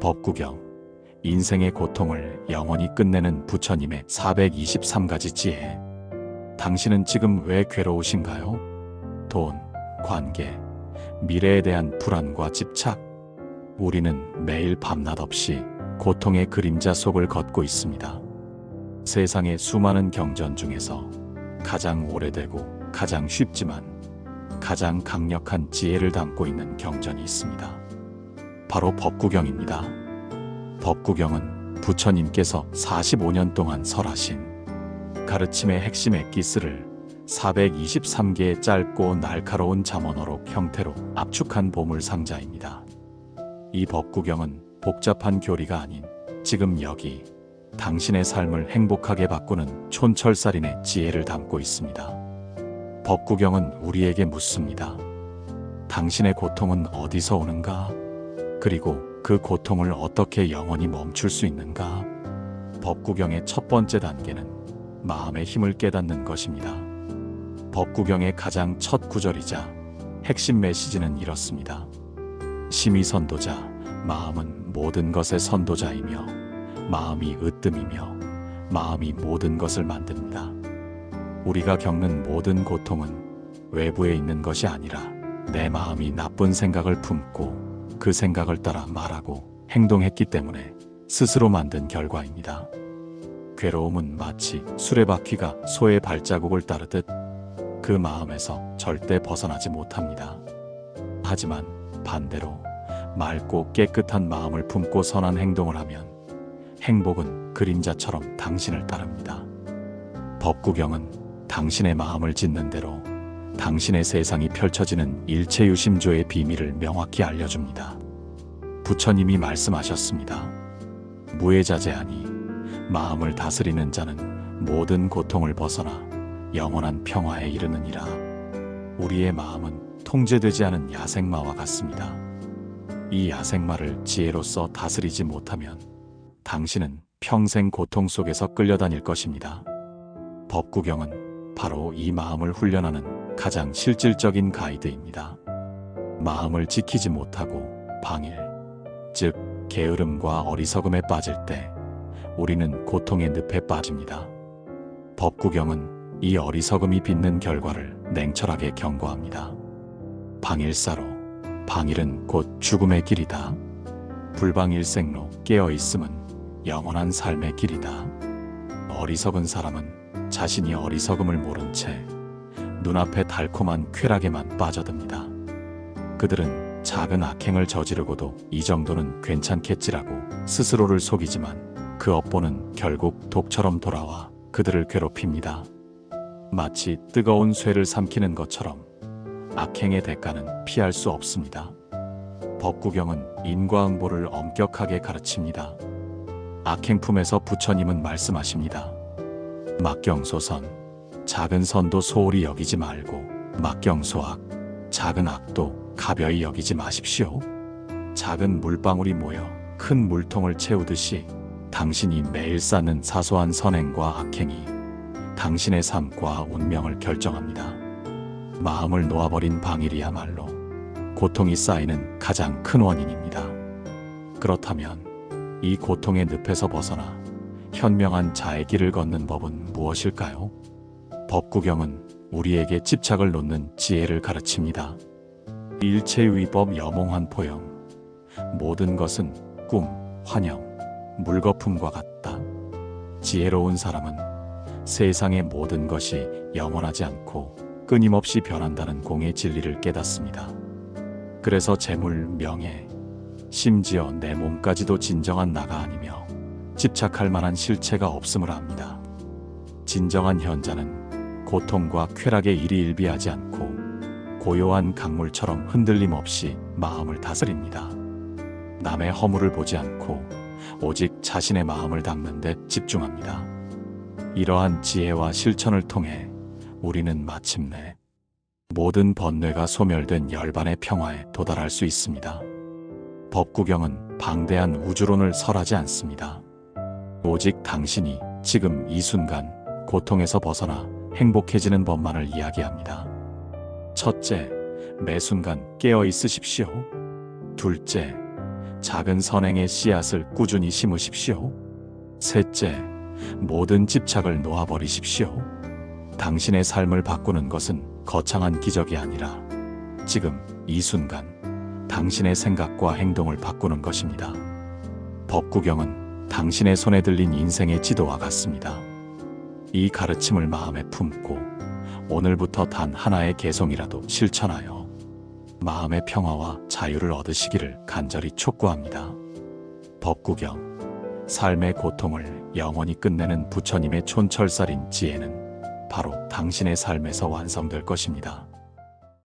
법구경 인생의 고통을 영원히 끝내는 부처님의 423가지 지혜. 당신은 지금 왜 괴로우신가요? 돈, 관계, 미래에 대한 불안과 집착. 우리는 매일 밤낮 없이 고통의 그림자 속을 걷고 있습니다. 세상의 수많은 경전 중에서 가장 오래되고 가장 쉽지만 가장 강력한 지혜를 담고 있는 경전이 있습니다. 바로 법구경입니다. 법구경은 부처님께서 45년 동안 설하신 가르침의 핵심의 기스를 423개의 짧고 날카로운 잠언어록 형태로 압축한 보물 상자입니다. 이 법구경은 복잡한 교리가 아닌 지금 여기 당신의 삶을 행복하게 바꾸는 촌철살인의 지혜를 담고 있습니다. 법구경은 우리에게 묻습니다. 당신의 고통은 어디서 오는가? 그리고 그 고통을 어떻게 영원히 멈출 수 있는가? 법구경의 첫 번째 단계는 마음의 힘을 깨닫는 것입니다. 법구경의 가장 첫 구절이자 핵심 메시지는 이렇습니다. 심의 선도자, 마음은 모든 것의 선도자이며, 마음이 으뜸이며, 마음이 모든 것을 만듭니다. 우리가 겪는 모든 고통은 외부에 있는 것이 아니라 내 마음이 나쁜 생각을 품고 그 생각을 따라 말하고 행동했기 때문에 스스로 만든 결과입니다. 괴로움은 마치 수레바퀴가 소의 발자국을 따르듯 그 마음에서 절대 벗어나지 못합니다. 하지만 반대로 맑고 깨끗한 마음을 품고 선한 행동을 하면 행복은 그림자처럼 당신을 따릅니다. 법구경은 당신의 마음을 짓는 대로 당신의 세상이 펼쳐지는 일체유심조의 비밀을 명확히 알려줍니다. 부처님이 말씀하셨습니다. 무해자제하니 마음을 다스리는 자는 모든 고통을 벗어나 영원한 평화에 이르느니라. 우리의 마음은 통제되지 않은 야생마와 같습니다. 이 야생마를 지혜로서 다스리지 못하면 당신은 평생 고통 속에서 끌려다닐 것입니다. 법구경은 바로 이 마음을 훈련하는 가장 실질적인 가이드입니다. 마음을 지키지 못하고 방일, 즉 게으름과 어리석음에 빠질 때 우리는 고통의 늪에 빠집니다. 법구경은 이 어리석음이 빚는 결과를 냉철하게 경고합니다. 방일사로 방일은 곧 죽음의 길이다. 불방일생로 깨어 있음은 영원한 삶의 길이다. 어리석은 사람은 자신이 어리석음을 모른 채 눈앞에 달콤한 쾌락에만 빠져듭니다. 그들은 작은 악행을 저지르고도 이 정도는 괜찮겠지라고 스스로를 속이지만 그 업보는 결국 독처럼 돌아와 그들을 괴롭힙니다. 마치 뜨거운 쇠를 삼키는 것처럼 악행의 대가는 피할 수 없습니다. 법구경은 인과응보를 엄격하게 가르칩니다. 악행품에서 부처님은 말씀하십니다. 막경소선 작은 선도 소홀히 여기지 말고 막경소악 작은 악도 가벼이 여기지 마십시오. 작은 물방울이 모여 큰 물통을 채우듯이 당신이 매일 쌓는 사소한 선행과 악행이 당신의 삶과 운명을 결정합니다. 마음을 놓아버린 방일이야말로 고통이 쌓이는 가장 큰 원인입니다. 그렇다면 이 고통의 늪에서 벗어나 현명한 자의 길을 걷는 법은 무엇일까요? 법구경은 우리에게 집착을 놓는 지혜를 가르칩니다. 일체위법 여몽한 포영. 모든 것은 꿈, 환영, 물거품과 같다. 지혜로운 사람은 세상의 모든 것이 영원하지 않고 끊임없이 변한다는 공의 진리를 깨닫습니다. 그래서 재물, 명예, 심지어 내 몸까지도 진정한 나가 아니며 집착할 만한 실체가 없음을 압니다. 진정한 현자는 고통과 쾌락에 일희일비하지 않고 고요한 강물처럼 흔들림 없이 마음을 다스립니다. 남의 허물을 보지 않고 오직 자신의 마음을 닦는 데 집중합니다. 이러한 지혜와 실천을 통해 우리는 마침내 모든 번뇌가 소멸된 열반의 평화에 도달할 수 있습니다. 법구경은 방대한 우주론을 설하지 않습니다. 오직 당신이 지금 이 순간 고통에서 벗어나 행복해지는 법만을 이야기합니다. 첫째, 매 순간 깨어 있으십시오. 둘째, 작은 선행의 씨앗을 꾸준히 심으십시오. 셋째, 모든 집착을 놓아버리십시오. 당신의 삶을 바꾸는 것은 거창한 기적이 아니라 지금 이 순간 당신의 생각과 행동을 바꾸는 것입니다. 법구경은 당신의 손에 들린 인생의 지도와 같습니다. 이 가르침을 마음에 품고 오늘부터 단 하나의 개성이라도 실천하여 마음의 평화와 자유를 얻으시기를 간절히 촉구합니다. 법구경, 삶의 고통을 영원히 끝내는 부처님의 촌철살인 지혜는 바로 당신의 삶에서 완성될 것입니다.